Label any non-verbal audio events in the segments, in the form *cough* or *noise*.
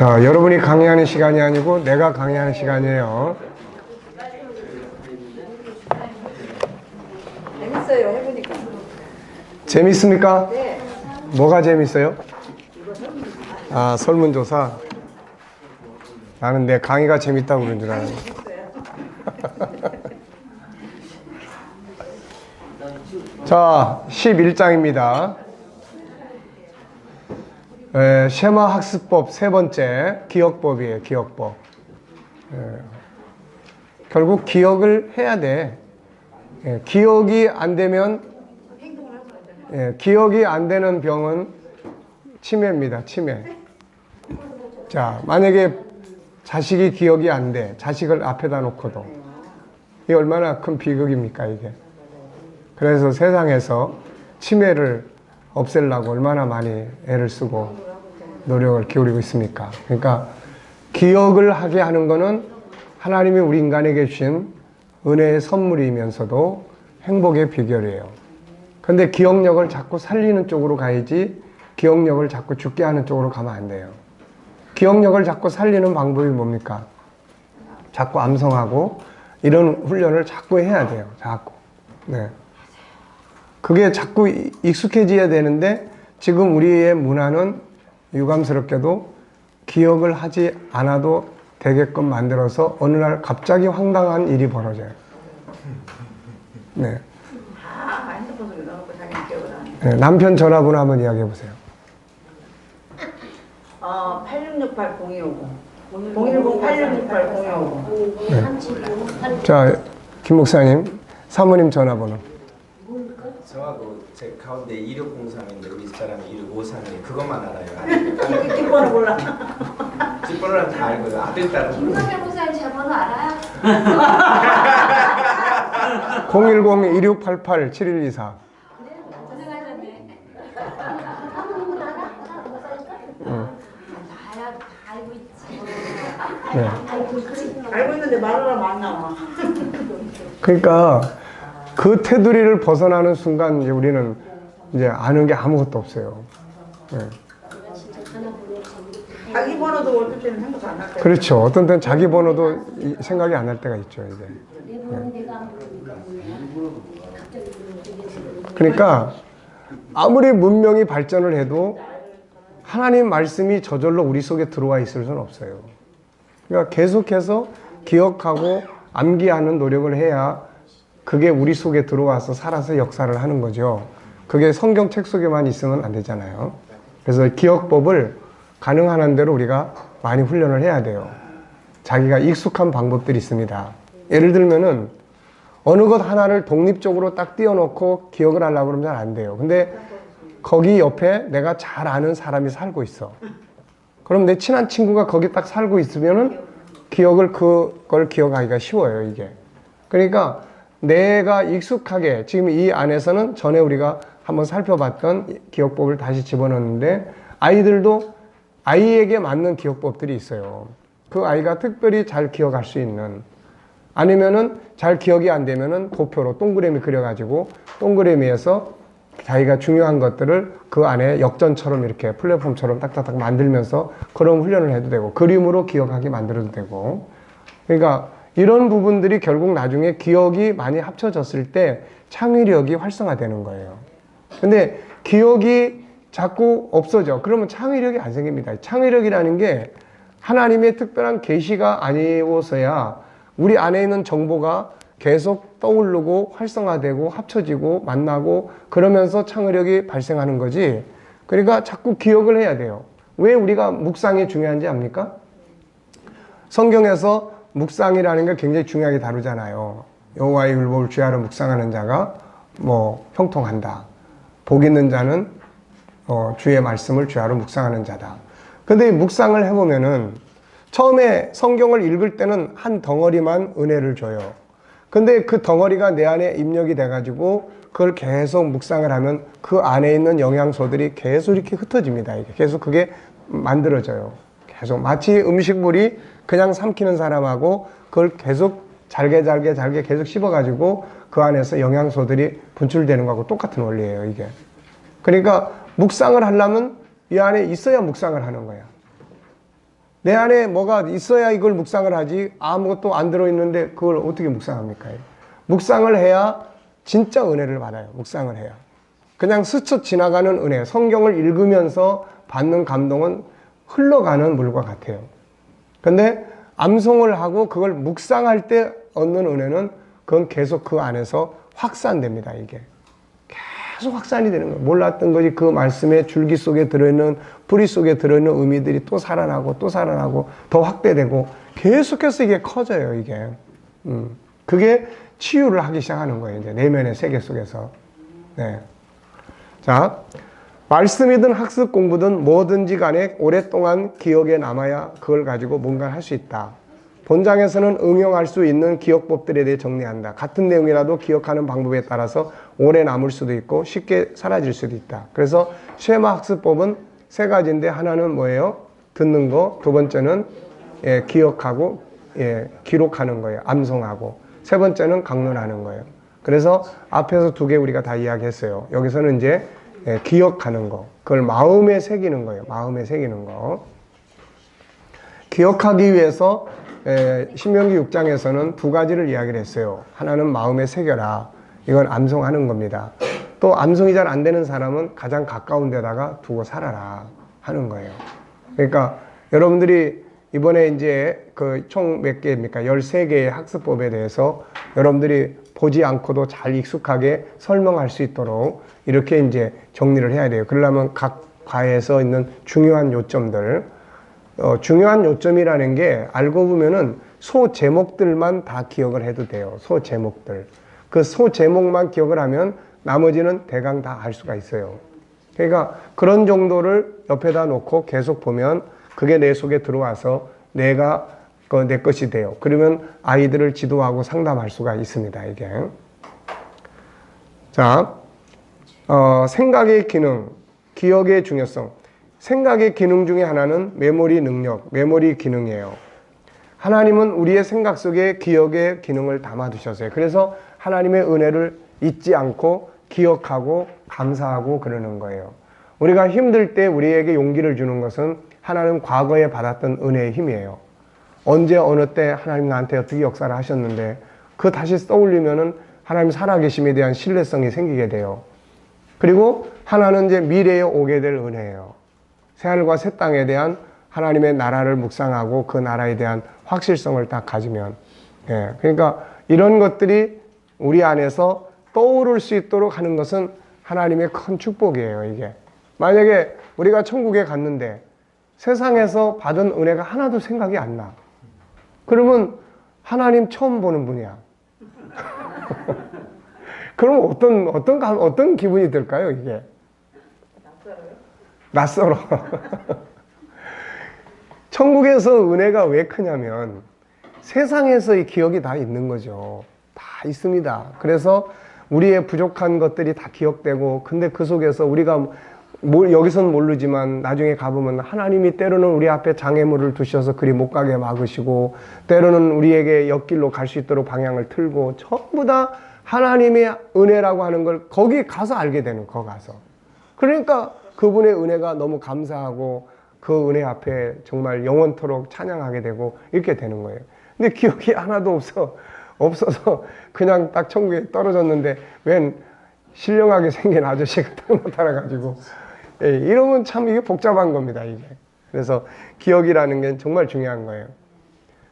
자, 여러분이 강의하는 시간이 아니고 내가 강의하는 시간이에요. 재밌어요 해보니까 재밌습니까? 네 뭐가 재밌어요? 아, 설문조사. 나는 내 강의가 재밌다고 그런 줄 알았네. *laughs* 자, 11장입니다. 에, 쉐마 학습법 세 번째 기억법이에요. 기억법. 에, 결국 기억을 해야 돼. 예, 기억이 안 되면 예, 기억이 안 되는 병은 치매입니다. 치매. 자, 만약에 자식이 기억이 안 돼. 자식을 앞에다 놓고도. 이게 얼마나 큰 비극입니까, 이게. 그래서 세상에서 치매를 없애려고 얼마나 많이 애를 쓰고 노력을 기울이고 있습니까? 그러니까 기억을 하게 하는 거는 하나님이 우리 인간에게 주신 은혜의 선물이면서도 행복의 비결이에요. 근데 기억력을 자꾸 살리는 쪽으로 가야지 기억력을 자꾸 죽게 하는 쪽으로 가면 안 돼요. 기억력을 자꾸 살리는 방법이 뭡니까? 자꾸 암송하고 이런 훈련을 자꾸 해야 돼요. 자꾸. 네. 그게 자꾸 이- 익숙해져야 되는데 지금 우리의 문화는 유감스럽게도 기억을 하지 않아도 되게끔 만들어서 어느 날 갑자기 황당한 일이 벌어져요. 네. 네, 남편 전화번호 한번 이야기해 보세요. 어, 8668-0250 010-8668-0250 자, 김 목사님, 사모님 전화번호. 저하고 제 가운데 2603인데 우리 집사람이 2653이 그것만 알아요. 뒷번호 몰라 *laughs* 집번호는 다 알고 아들 딸은. 김성현 목사님 제 번호 알아요? 010-2688-7124. 고생하셨네. 나야 다 알고 있지. 네. 알고 있는데 말을 하면 안 나와 그러니까 그 테두리를 벗어나는 순간 이제 우리는 이제 아는 게 아무것도 없어요. 네. 자기 번호도 어떨 때는 생각 안날 때. 그렇죠. 어떤 때는 자기 번호도 이- 생각이 안 날 때가 있죠, 이제. 그러니까 아무리 문명이 발전을 해도 하나님 말씀이 저절로 우리 속에 들어와 있을 수는 없어요. 그러니까 계속해서 기억하고 암기하는 노력을 해야 그게 우리 속에 들어와서 살아서 역사를 하는 거죠. 그게 성경책 속에만 있으면 안 되잖아요. 그래서 기억법을 가능한 한 대로 우리가 많이 훈련을 해야 돼요. 자기가 익숙한 방법들이 있습니다. 예를 들면은 어느 것 하나를 독립적으로 딱 띄워놓고 기억을 하려고 그러면 잘 안 돼요. 근데 거기 옆에 내가 잘 아는 사람이 살고 있어. 그럼 내 친한 친구가 거기 딱 살고 있으면은 기억을 그걸 기억하기가 쉬워요, 이게. 그러니까 내가 익숙하게 지금 이 안에서는 전에 우리가 한번 살펴봤던 기억법을 다시 집어넣는데 아이들도 아이에게 맞는 기억법들이 있어요. 그 아이가 특별히 잘 기억할 수 있는 아니면은 잘 기억이 안 되면은 도표로 동그라미 그려가지고 동그라미에서 자기가 중요한 것들을 그 안에 역전처럼 이렇게 플랫폼처럼 딱딱딱 만들면서 그런 훈련을 해도 되고 그림으로 기억하게 만들어도 되고 그러니까 이런 부분들이 결국 나중에 기억이 많이 합쳐졌을 때 창의력이 활성화되는 거예요. 근데 기억이 자꾸 없어져. 그러면 창의력이 안 생깁니다. 창의력이라는 게 하나님의 특별한 계시가 아니어서야 우리 안에 있는 정보가 계속 떠오르고 활성화되고 합쳐지고 만나고 그러면서 창의력이 발생하는 거지. 그러니까 자꾸 기억을 해야 돼요. 왜 우리가 묵상이 중요한지 압니까? 성경에서 묵상이라는 게 굉장히 중요하게 다루잖아요. 여호와의 율법을 주야로 묵상하는 자가 뭐 형통한다. 복 있는 자는 어, 주의 말씀을 주야로 묵상하는 자다. 근데 이 묵상을 해보면은 처음에 성경을 읽을 때는 한 덩어리만 은혜를 줘요. 근데 그 덩어리가 내 안에 입력이 돼가지고 그걸 계속 묵상을 하면 그 안에 있는 영양소들이 계속 이렇게 흩어집니다. 이게 계속 그게 만들어져요. 계속 마치 음식물이 그냥 삼키는 사람하고 그걸 계속 잘게 잘게 잘게 계속 씹어가지고 그 안에서 영양소들이 분출되는 거하고 똑같은 원리예요. 이게. 그러니까 묵상을 하려면 이 안에 있어야 묵상을 하는 거야. 내 안에 뭐가 있어야 이걸 묵상을 하지 아무것도 안 들어있는데 그걸 어떻게 묵상합니까? 묵상을 해야 진짜 은혜를 받아요. 묵상을 해야. 그냥 스쳐 지나가는 은혜, 성경을 읽으면서 받는 감동은 흘러가는 물과 같아요. 근데 암송을 하고 그걸 묵상할 때 얻는 은혜는 그건 계속 그 안에서 확산됩니다, 이게. 계속 확산이 되는 거예요. 몰랐던 것이 그 말씀의 줄기 속에 들어있는 뿌리 속에 들어있는 의미들이 또 살아나고 또 살아나고 더 확대되고 계속해서 이게 커져요, 이게. 음. 그게 치유를 하기 시작하는 거예요, 이제 내면의 세계 속에서. 네. 자, 말씀이든 학습 공부든 뭐든지 간에 오랫동안 기억에 남아야 그걸 가지고 뭔가를 할 수 있다. 본장에서는 응용할 수 있는 기억법들에 대해 정리한다. 같은 내용이라도 기억하는 방법에 따라서 오래 남을 수도 있고 쉽게 사라질 수도 있다. 그래서 쉐마 학습법은 세 가지인데 하나는 뭐예요? 듣는 거, 두 번째는 예, 기억하고 예, 기록하는 거예요. 암송하고 세 번째는 강론하는 거예요. 그래서 앞에서 두 개 우리가 다 이야기했어요. 여기서는 이제 예, 기억하는 거, 그걸 마음에 새기는 거예요. 마음에 새기는 거. 기억하기 위해서 에, 신명기 6장에서는 두 가지를 이야기를 했어요. 하나는 마음에 새겨라. 이건 암송하는 겁니다. 또 암송이 잘 안 되는 사람은 가장 가까운 데다가 두고 살아라 하는 거예요. 그러니까 여러분들이 이번에 이제 그 총 몇 개입니까? 13개의 학습법에 대해서 여러분들이 보지 않고도 잘 익숙하게 설명할 수 있도록 이렇게 이제 정리를 해야 돼요. 그러려면 각 과에서 있는 중요한 요점들, 어, 중요한 요점이라는 게 알고 보면은 소 제목들만 다 기억을 해도 돼요. 소 제목들. 그 소 제목만 기억을 하면 나머지는 대강 다 알 수가 있어요. 그러니까 그런 정도를 옆에다 놓고 계속 보면 그게 내 속에 들어와서 내가 그내 것이 돼요. 그러면 아이들을 지도하고 상담할 수가 있습니다. 이게. 자, 어, 생각의 기능, 기억의 중요성. 생각의 기능 중에 하나는 메모리 능력, 메모리 기능이에요. 하나님은 우리의 생각 속에 기억의 기능을 담아 두셨어요. 그래서 하나님의 은혜를 잊지 않고 기억하고 감사하고 그러는 거예요. 우리가 힘들 때 우리에게 용기를 주는 것은 하나님 과거에 받았던 은혜의 힘이에요. 언제 어느 때 하나님 나한테 어떻게 역사를 하셨는데 그 다시 떠올리면은 하나님 살아계심에 대한 신뢰성이 생기게 돼요. 그리고 하나는 이제 미래에 오게 될 은혜예요. 새하늘과 새 땅에 대한 하나님의 나라를 묵상하고 그 나라에 대한 확실성을 딱 가지면 예. 그러니까 이런 것들이 우리 안에서 떠오를 수 있도록 하는 것은 하나님의 큰 축복이에요, 이게. 만약에 우리가 천국에 갔는데 세상에서 받은 은혜가 하나도 생각이 안 나. 그러면 하나님 처음 보는 분이야. *laughs* 그럼 어떤, 어떤, 감- 어떤 기분이 들까요, 이게? 낯설어. *laughs* 천국에서 은혜가 왜 크냐면 세상에서의 기억이 다 있는 거죠. 다 있습니다. 그래서 우리의 부족한 것들이 다 기억되고 근데 그 속에서 우리가 뭘 여기서는 모르지만 나중에 가보면 하나님이 때로는 우리 앞에 장애물을 두셔서 그리 못 가게 막으시고 때로는 우리에게 옆길로 갈 수 있도록 방향을 틀고 전부 다 하나님의 은혜라고 하는 걸 거기 가서 알게 되는 거 가서 그러니까 그분의 은혜가 너무 감사하고 그 은혜 앞에 정말 영원토록 찬양하게 되고 이렇게 되는 거예요. 근데 기억이 하나도 없어 없어서 그냥 딱 천국에 떨어졌는데 웬 신령하게 생긴 아저씨가 딱 나타나가지고 예, 이러면 참 이게 복잡한 겁니다 이게. 그래서 기억이라는 게 정말 중요한 거예요.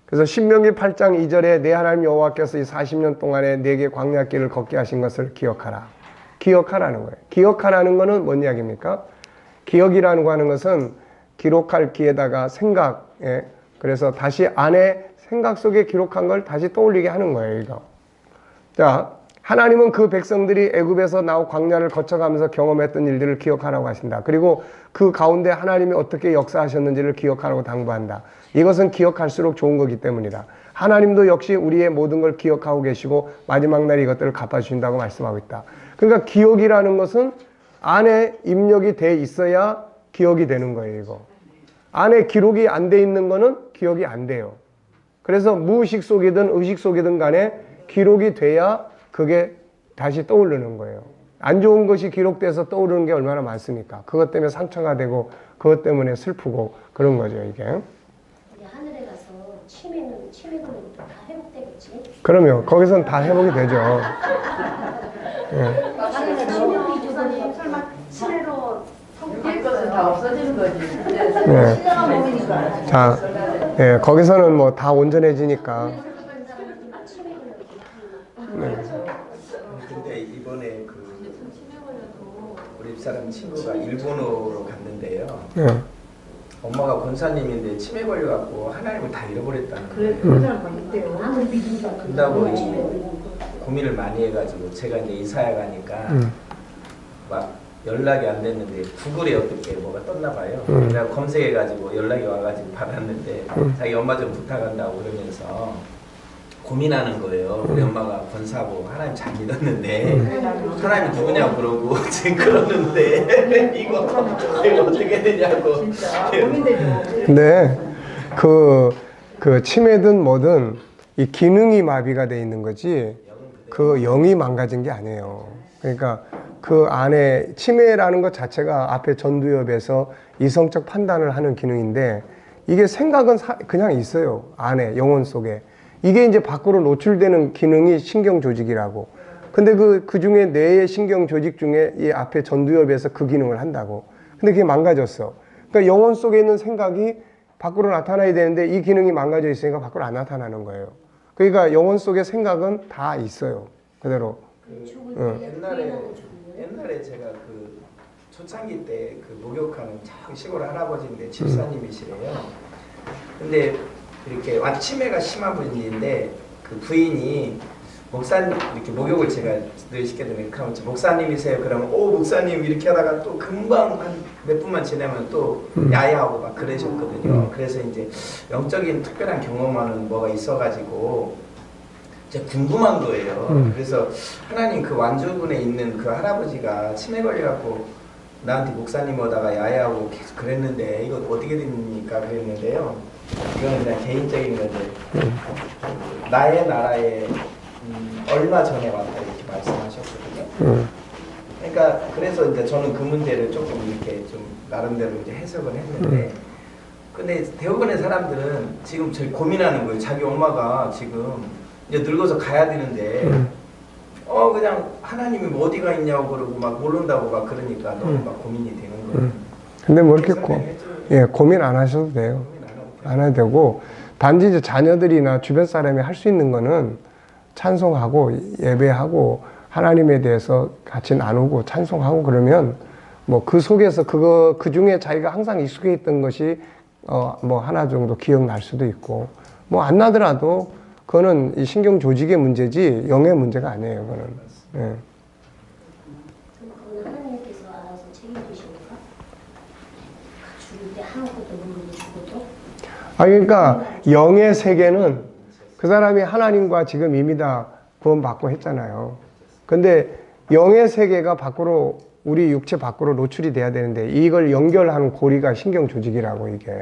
그래서 신명기 8장 2절에 내 하나님 여호와께서 이 40년 동안에 내게 광야 길을 걷게 하신 것을 기억하라. 기억하라는 거예요. 기억하라는 거는 뭔 이야기입니까? 기억이라는 거 하는 것은 기록할 기에다가 생각, 예. 그래서 다시 안에 생각 속에 기록한 걸 다시 떠올리게 하는 거예요, 이거. 자, 하나님은 그 백성들이 애굽에서 나오 광야를 거쳐가면서 경험했던 일들을 기억하라고 하신다. 그리고 그 가운데 하나님이 어떻게 역사하셨는지를 기억하라고 당부한다. 이것은 기억할수록 좋은 거기 때문이다. 하나님도 역시 우리의 모든 걸 기억하고 계시고 마지막 날 이것들을 갚아주신다고 말씀하고 있다. 그러니까 기억이라는 것은 안에 입력이 돼 있어야 기억이 되는 거예요, 이거. 안에 기록이 안 돼 있는 거는 기억이 안 돼요. 그래서 무의식 속이든 의식 속이든 간에 기록이 돼야 그게 다시 떠오르는 거예요. 안 좋은 것이 기록돼서 떠오르는 게 얼마나 많습니까? 그것 때문에 상처가 되고 그것 때문에 슬프고 그런 거죠 이게. 하늘에 가서 치매는 치매는 다 회복되겠지? 그러면 거기선 다 회복이 되죠. *laughs* 예. 네. 자, 예, 거기서는 뭐 다 온전해지니까. 사람 친구가 일본어로 갔는데요. 예. 엄마가 권사님인데 치매 걸려갖고 하나님을 다 잃어버렸다는 그래, 거예요. 그런 사람 있대요. 그런다고 이 고민을 많이 해가지고 제가 이제 이사야 가니까 음. 막 연락이 안 됐는데 구글에 어떻게 뭐가 떴나 봐요. 음. 내가 검색해가지고 연락이 와가지고 받았는데 음. 자기 엄마 좀 부탁한다고 그러면서 고민하는 거예요. 우리 엄마가 권사고 하나님 잘 믿었는데 음. 하나님이 누구냐고 그러고 *laughs* 지금 그러는데 *laughs* 이거 이거 어떻게 되냐고. 근데 그, 그 치매든 뭐든 이 기능이 마비가 돼 있는 거지 그 영이 망가진 게 아니에요. 그러니까 그 안에 치매라는 것 자체가 앞에 전두엽에서 이성적 판단을 하는 기능인데 이게 생각은 사- 그냥 있어요. 안에 영혼 속에. 이게 이제 밖으로 노출되는 기능이 신경 조직이라고. 근데 그, 그 중에 뇌의 신경 조직 중에 이 앞에 전두엽에서 그 기능을 한다고. 근데 그게 망가졌어. 그러니까 영혼 속에 있는 생각이 밖으로 나타나야 되는데 이 기능이 망가져 있으니까 밖으로 안 나타나는 거예요. 그러니까 영혼 속에 생각은 다 있어요. 그대로. 응. 옛날에 옛날에 제가 그 초창기 때 그 목욕하는 저 시골 할아버지인데 집사님이시래요. 근데 이렇게 와 치매가 심한 분인데 그 부인이 목사님 이렇게 목욕을 제가 늘 시켜 드리면 그러면 목사님이세요. 그러면 오 목사님 이렇게 하다가 또 금방 한 몇 분만 지나면 또 야야하고 막 그러셨거든요. 그래서 이제 영적인 특별한 경험하는 뭐가 있어가지고 이제 궁금한 거예요. 음. 그래서 하나님 그 완주군에 있는 그 할아버지가 치매 걸려갖고 나한테 목사님 오다가 야야하고 계속 그랬는데 이거 어떻게 됩니까? 그랬는데요. 이거는 그냥 개인적인 건데 나의 나라에 음, 얼마 전에 왔다 이렇게 말씀하셨거든요. 음. 그러니까 그래서 이제 저는 그 문제를 조금 이렇게 좀 나름대로 이제 해석을 했는데 근데 대부분의 사람들은 지금 제일 고민하는 거예요. 자기 엄마가 지금 이제 늙어서 가야 되는데 음. 어 그냥 하나님이 뭐 어디가 있냐고 그러고 막 모른다고 막 그러니까 너무 음. 막 고민이 되는 거예요. 음. 근데 뭐 이렇게 고. 예, 고민 안 하셔도 돼요. 안 해도 되고 단지 이제 자녀들이나 주변 사람이 할 수 있는 거는 찬송하고 예배하고 하나님에 대해서 같이 나누고 찬송하고 그러면 뭐 그 속에서 그거 그 중에 자기가 항상 익숙해 있던 것이 어 뭐 하나 정도 기억날 수도 있고 뭐 안 나더라도 그거는 이 신경 조직의 문제지 영의 문제가 아니에요. 그거는. 예. 아, 그러니까 영의 세계는 그 사람이 하나님과 지금 이미 다 구원받고 했잖아요. 근데 영의 세계가 밖으로 우리 육체 밖으로 노출이 돼야 되는데 이걸 연결하는 고리가 신경 조직이라고 이게.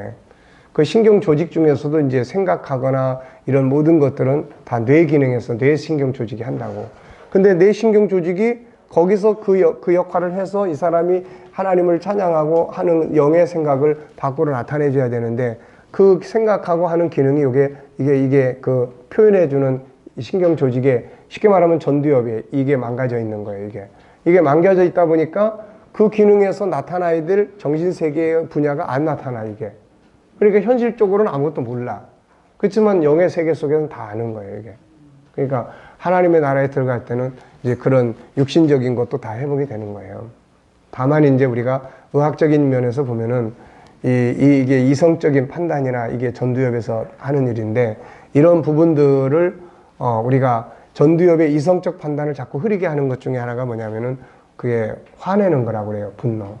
그 신경 조직 중에서도 이제 생각하거나 이런 모든 것들은 다 뇌 기능에서 뇌 신경 조직이 한다고. 근데 뇌 신경 조직이 거기서 그, 역, 그 역할을 해서 이 사람이 하나님을 찬양하고 하는 영의 생각을 밖으로 나타내줘야 되는데 그 생각하고 하는 기능이 이게 이게 이게 그 표현해 주는 이 신경 조직에 쉽게 말하면 전두엽에 이게 망가져 있는 거예요. 이게 이게 망가져 있다 보니까 그 기능에서 나타나야 될 정신 세계의 분야가 안 나타나 이게. 그러니까 현실적으로는 아무것도 몰라. 그렇지만 영의 세계 속에는 다 아는 거예요, 이게. 그러니까 하나님의 나라에 들어갈 때는 이제 그런 육신적인 것도 다 회복이 되는 거예요. 다만 이제 우리가 의학적인 면에서 보면은 이, 이- 이게 이성적인 판단이나 이게 전두엽에서 하는 일인데 이런 부분들을 어, 우리가 전두엽의 이성적 판단을 자꾸 흐리게 하는 것 중에 하나가 뭐냐면은 그게 화내는 거라고 그래요. 분노.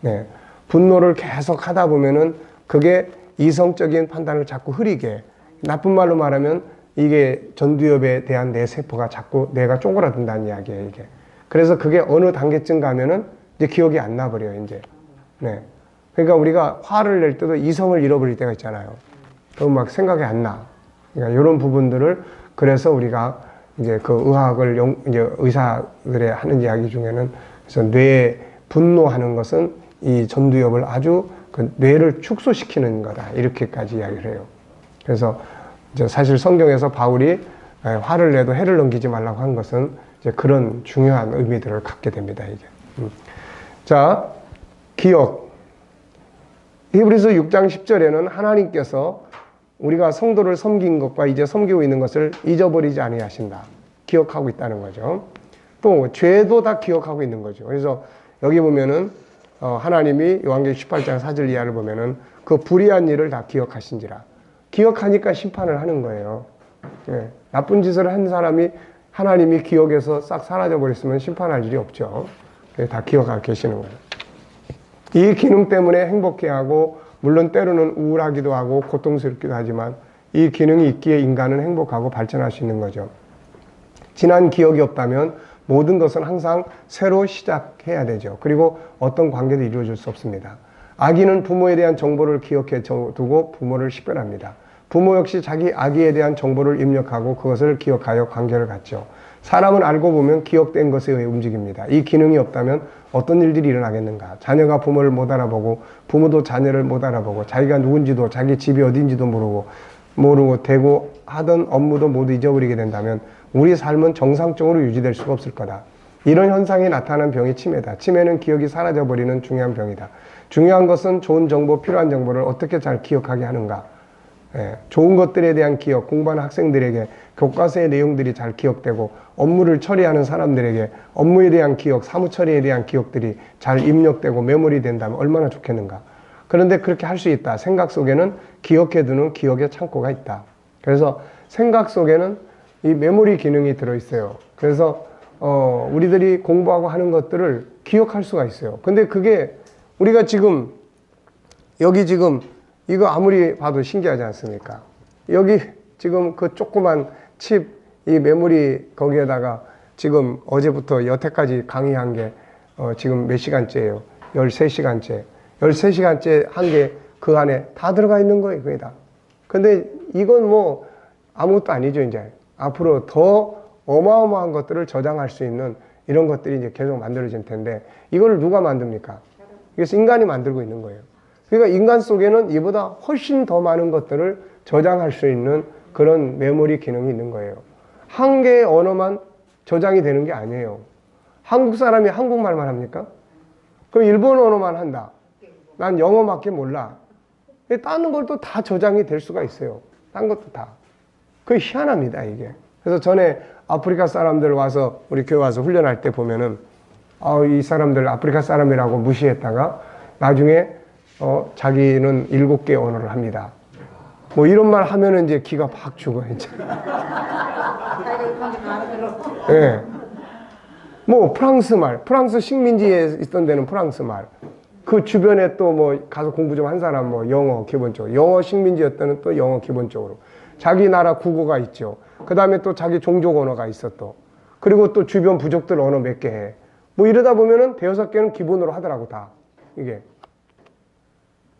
네. 분노를 계속 하다 보면은 그게 이성적인 판단을 자꾸 흐리게 나쁜 말로 말하면 이게 전두엽에 대한 내 세포가 자꾸 뇌가 쪼그라든다는 이야기예요, 이게. 그래서 그게 어느 단계쯤 가면은 이제 기억이 안 나버려요, 이제. 네. 그러니까 우리가 화를 낼 때도 이성을 잃어버릴 때가 있잖아요. 그럼 막 생각이 안 나. 그러니까 이런 부분들을 그래서 우리가 이제 그 의학을 연- 이제 의사들의 하는 이야기 중에는 그래서 뇌에 분노하는 것은 이 전두엽을 아주 그 뇌를 축소시키는 거다. 이렇게까지 이야기를 해요. 그래서 이제 사실 성경에서 바울이 예, 화를 내도 해를 넘기지 말라고 한 것은 이제 그런 중요한 의미들을 갖게 됩니다. 이게. 음. 자, 기억. 히브리서 6장 10절에는 하나님께서 우리가 성도를 섬긴 것과 이제 섬기고 있는 것을 잊어버리지 아니하신다. 기억하고 있다는 거죠. 또 죄도 다 기억하고 있는 거죠. 그래서 여기 보면은 어, 하나님이 요한계시록 18장 4절 이하를 보면은 그 불의한 일을 다 기억하신지라. 기억하니까 심판을 하는 거예요. 예, 나쁜 짓을 한 사람이 하나님이 기억에서 싹 사라져 버렸으면 심판할 일이 없죠. 예, 다 기억하고 계시는 거예요. 이 기능 때문에 행복해하고 물론 때로는 우울하기도 하고 고통스럽기도 하지만 이 기능이 있기에 인간은 행복하고 발전할 수 있는 거죠. 지난 기억이 없다면 모든 것은 항상 새로 시작해야 되죠. 그리고 어떤 관계도 이루어질 수 없습니다. 아기는 부모에 대한 정보를 기억해 두고 부모를 식별합니다. 부모 역시 자기 아기에 대한 정보를 입력하고 그것을 기억하여 관계를 갖죠. 사람은 알고 보면 기억된 것에 의해 움직입니다. 이 기능이 없다면 어떤 일들이 일어나겠는가? 자녀가 부모를 못 알아보고 부모도 자녀를 못 알아보고 자기가 누군지도 자기 집이 어딘지도 모르고 모르고 되고 하던 업무도 모두 잊어버리게 된다면 우리 삶은 정상적으로 유지될 수가 없을 거다. 이런 현상이 나타나는 병이 치매다. 치매는 기억이 사라져버리는 중요한 병이다. 중요한 것은 좋은 정보, 필요한 정보를 어떻게 잘 기억하게 하는가. 예, 좋은 것들에 대한 기억, 공부하는 학생들에게 교과서의 내용들이 잘 기억되고 업무를 처리하는 사람들에게 업무에 대한 기억, 사무 처리에 대한 기억들이 잘 입력되고 메모리 된다면 얼마나 좋겠는가. 그런데 그렇게 할 수 있다. 생각 속에는 기억해두는 기억의 창고가 있다. 그래서 생각 속에는 이 메모리 기능이 들어있어요. 그래서 어, 우리들이 공부하고 하는 것들을 기억할 수가 있어요. 근데 그게 우리가 지금 여기 지금 이거 아무리 봐도 신기하지 않습니까? 여기 지금 그 조그만 칩 이 메모리 거기에다가 지금 어제부터 여태까지 강의한 게 어, 지금 몇 시간째예요? 13시간째. 13시간째 한 게 그 안에 다 들어가 있는 거예요, 거의 다. 근데 이건 뭐 아무것도 아니죠, 이제. 앞으로 더 어마어마한 것들을 저장할 수 있는 이런 것들이 이제 계속 만들어질 텐데 이걸 누가 만듭니까? 그래서 인간이 만들고 있는 거예요. 그러니까 인간 속에는 이보다 훨씬 더 많은 것들을 저장할 수 있는 그런 메모리 기능이 있는 거예요. 한 개의 언어만 저장이 되는 게 아니에요. 한국 사람이 한국말만 합니까? 그럼 일본 언어만 한다. 난 영어밖에 몰라. 다른 걸 또 다 저장이 될 수가 있어요. 딴 것도 다. 그 희한합니다, 이게. 그래서 전에 아프리카 사람들 와서 우리 교회 와서 훈련할 때 보면은 아, 이 사람들 아프리카 사람이라고 무시했다가 나중에 어, 자기는 일곱 개 언어를 합니다. 뭐 이런 말 하면은 이제 기가 팍 죽어 이제. *laughs* 예. 뭐 프랑스 말, 프랑스 식민지에 있던 데는 프랑스 말. 그 주변에 또 뭐 가서 공부 좀 한 사람 뭐 영어 기본적으로, 영어 식민지였다는 또 영어 기본적으로. 자기 나라 국어가 있죠. 그 다음에 또 자기 종족 언어가 있어 또. 그리고 또 주변 부족들 언어 몇 개 해. 뭐 이러다 보면은 대여섯 개는 기본으로 하더라고 다. 이게.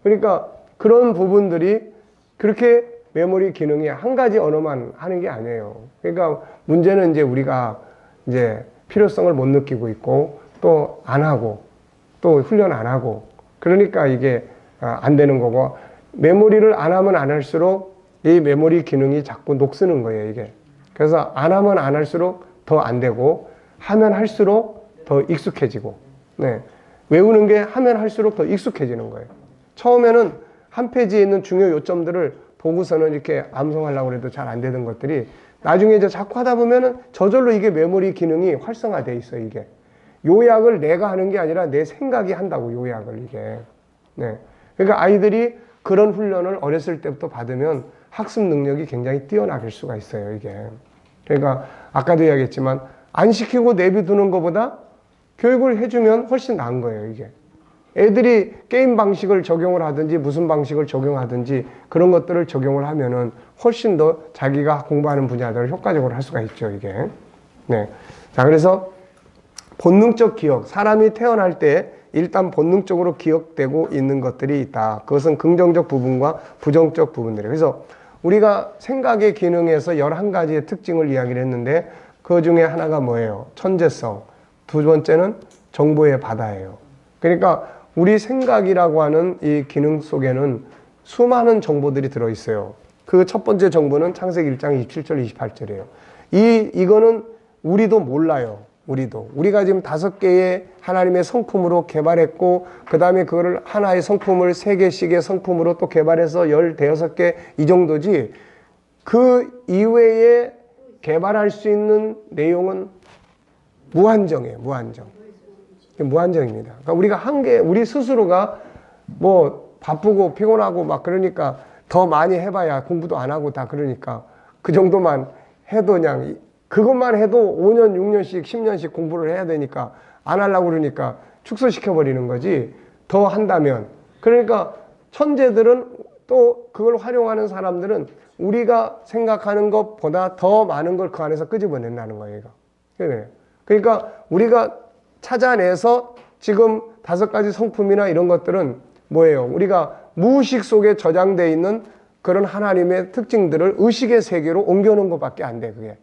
그러니까 그런 부분들이 그렇게 메모리 기능이 한 가지 언어만 하는 게 아니에요. 그러니까 문제는 이제 우리가 이제 필요성을 못 느끼고 있고 또 안 하고 또 훈련 안 하고 그러니까 이게 아, 안 되는 거고 메모리를 안 하면 안 할수록 이 메모리 기능이 자꾸 녹쓰는 거예요 이게. 그래서 안 하면 안 할수록 더 안 되고 하면 할수록 더 익숙해지고 네. 외우는 게 하면 할수록 더 익숙해지는 거예요. 처음에는 한 페이지에 있는 중요 요점들을 보고서는 이렇게 암송하려고 해도 잘 안 되는 것들이 나중에 이제 자꾸 하다 보면은 저절로 이게 메모리 기능이 활성화돼 있어 요 이게. 요약을 내가 하는 게 아니라 내 생각이 한다고 요약을 이게. 네. 그러니까 아이들이 그런 훈련을 어렸을 때부터 받으면 학습 능력이 굉장히 뛰어나길 수가 있어요, 이게. 그러니까 아까도 이야기했지만 안 시키고 내비두는 것보다 교육을 해주면 훨씬 나은 거예요, 이게. 애들이 게임 방식을 적용을 하든지 무슨 방식을 적용하든지 그런 것들을 적용을 하면은 훨씬 더 자기가 공부하는 분야들을 효과적으로 할 수가 있죠, 이게. 네. 자, 그래서 본능적 기억. 사람이 태어날 때 일단 본능적으로 기억되고 있는 것들이 있다. 그것은 긍정적 부분과 부정적 부분들이에요. 그래서 우리가 생각의 기능에서 11가지의 특징을 이야기를 했는데 그 중에 하나가 뭐예요? 천재성. 두 번째는 정보의 바다예요. 그러니까 우리 생각이라고 하는 이 기능 속에는 수많은 정보들이 들어있어요. 그 첫 번째 정보는 창세기 1장 27절, 28절이에요. 이 이거는 우리도 몰라요. 우리도 우리가 지금 다섯 개의 하나님의 성품으로 개발했고 그 다음에 그거를 하나의 성품을 세 개씩의 성품으로 또 개발해서 열 대여섯 개 이 정도지 그 이외에 개발할 수 있는 내용은 무한정이에요. 무한정. 무한정입니다. 그러니까 우리가 한계 우리 스스로가 뭐 바쁘고 피곤하고 막 그러니까 더 많이 해봐야 공부도 안 하고 다 그러니까 그 정도만 해도 그냥 이- 그것만 해도 5년, 6년씩, 10년씩 공부를 해야 되니까 안 하려고 그러니까 축소시켜 버리는 거지 더 한다면 그러니까 천재들은 또 그걸 활용하는 사람들은 우리가 생각하는 것보다 더 많은 걸 그 안에서 끄집어낸다는 거예요. 그러니까 우리가 찾아내서 지금 다섯 가지 성품이나 이런 것들은 뭐예요? 우리가 무의식 속에 저장되어 있는 그런 하나님의 특징들을 의식의 세계로 옮겨놓은 것밖에 안 돼, 그게.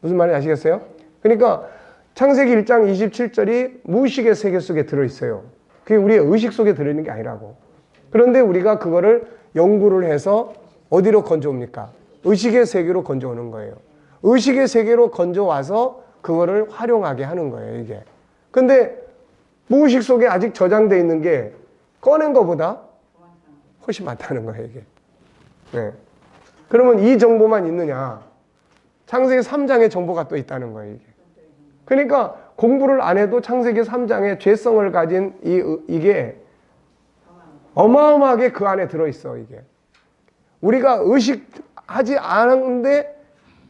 무슨 말인지 아시겠어요? 그러니까 창세기 1장 27절이 무의식의 세계 속에 들어있어요. 그게 우리의 의식 속에 들어있는 게 아니라고. 그런데 우리가 그거를 연구를 해서 어디로 건져옵니까? 의식의 세계로 건져오는 거예요. 의식의 세계로 건져와서 그거를 활용하게 하는 거예요, 이게. 근데 무의식 속에 아직 저장되어 있는 게 꺼낸 것보다 훨씬 많다는 거예요, 이게. 네. 그러면 이 정보만 있느냐? 창세기 3장에 정보가 또 있다는 거예요, 이게. 그러니까 공부를 안 해도 창세기 3장에 죄성을 가진 이, 이게 어마어마하게 그 안에 들어있어, 이게. 우리가 의식하지 않았는데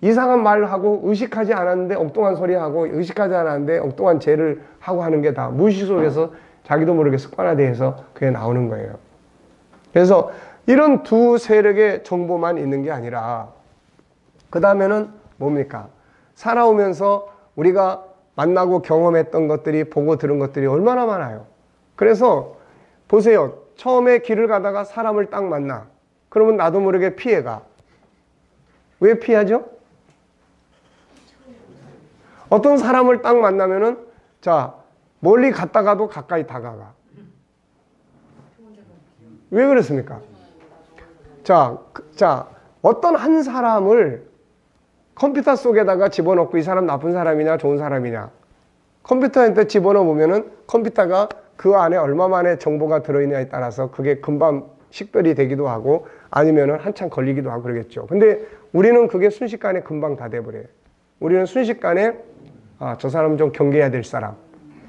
이상한 말을 하고 의식하지 않았는데 엉뚱한 소리 하고 의식하지 않았는데 엉뚱한 죄를 하고 하는 게 다 무의식 속에서 자기도 모르게 습관화돼서 그게 나오는 거예요. 그래서 이런 두 세력의 정보만 있는 게 아니라 그 다음에는 뭡니까? 살아오면서 우리가 만나고 경험했던 것들이 보고 들은 것들이 얼마나 많아요. 그래서 보세요. 처음에 길을 가다가 사람을 딱 만나. 그러면 나도 모르게 피해가. 왜 피하죠? 어떤 사람을 딱 만나면은 자 멀리 갔다가도 가까이 다가가. 왜 그렇습니까? 자, 그- 자 어떤 한 사람을 컴퓨터 속에다가 집어넣고 이 사람 나쁜 사람이냐 좋은 사람이냐 컴퓨터한테 집어넣어 보면은 컴퓨터가 그 안에 얼마만의 정보가 들어있냐에 따라서 그게 금방 식별이 되기도 하고 아니면은 한참 걸리기도 하고 그러겠죠. 근데 우리는 그게 순식간에 금방 다 돼버려요. 우리는 순식간에 아, 저 사람 좀 경계해야 될 사람.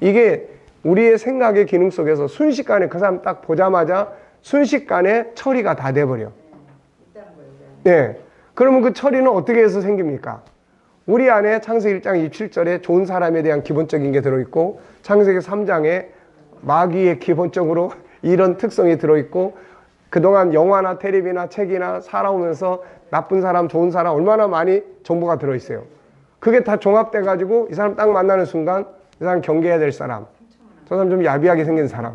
이게 우리의 생각의 기능 속에서 순식간에 그 사람 딱 보자마자 순식간에 처리가 다 돼버려. 네. 그러면 그 처리는 어떻게 해서 생깁니까? 우리 안에 창세기 1장 27절에 좋은 사람에 대한 기본적인 게 들어있고 창세기 3장에 마귀의 기본적으로 *laughs* 이런 특성이 들어있고 그동안 영화나 텔레비나 책이나 살아오면서 나쁜 사람, 좋은 사람 얼마나 많이 정보가 들어있어요. 그게 다 종합돼 가지고 이 사람 딱 만나는 순간 이 사람 경계해야 될 사람, 저 사람 좀 야비하게 생긴 사람